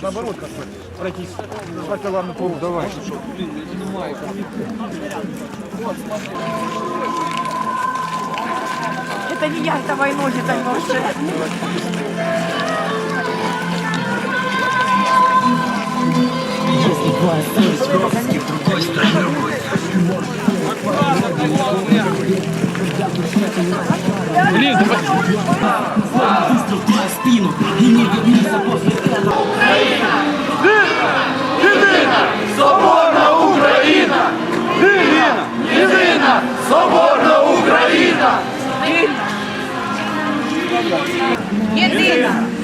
наоборот как бы пройтись по телам круг. Давай. Это не я, это войной, это вообще. Єдина соборна Україна. І гордо скажи, Україна це наша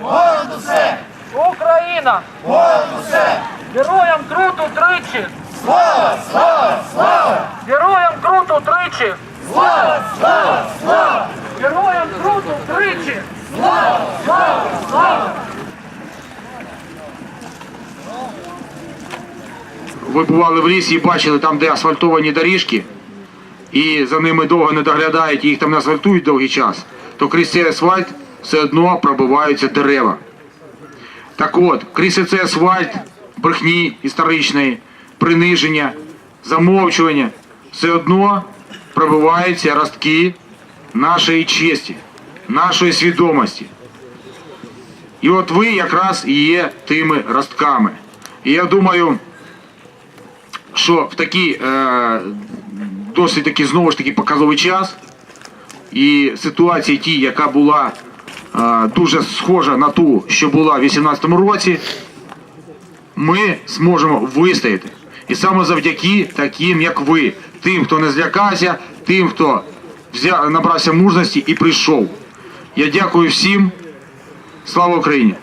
Понад усе! Україна! Понад усе! Героям круту тричі! Слава! Слава! Слава! Героям круту тричі! Слава! Слава! Слава! Героям круту тричі! Слава! Слава! Слава! ви бували в лісі і бачили там, де асфальтовані доріжки, і за ними довго не доглядають, і їх там не асфальтують довгий час, то крізь цей асфальт все одно пробиваються дерева. Так от, крізь цей асфальт, брехні історичної, приниження, замовчування, все одно пробиваються ростки нашої честі, нашої свідомості. І от ви якраз і є тими ростками. І я думаю, що в такий е, досить таки знову ж таки показовий час і ситуації ті, яка була дуже схожа на ту, що була в 2018 році, ми зможемо вистояти. І саме завдяки таким, як ви, тим, хто не злякався, тим, хто взяв, набрався мужності і прийшов. Я дякую всім. Слава Україні!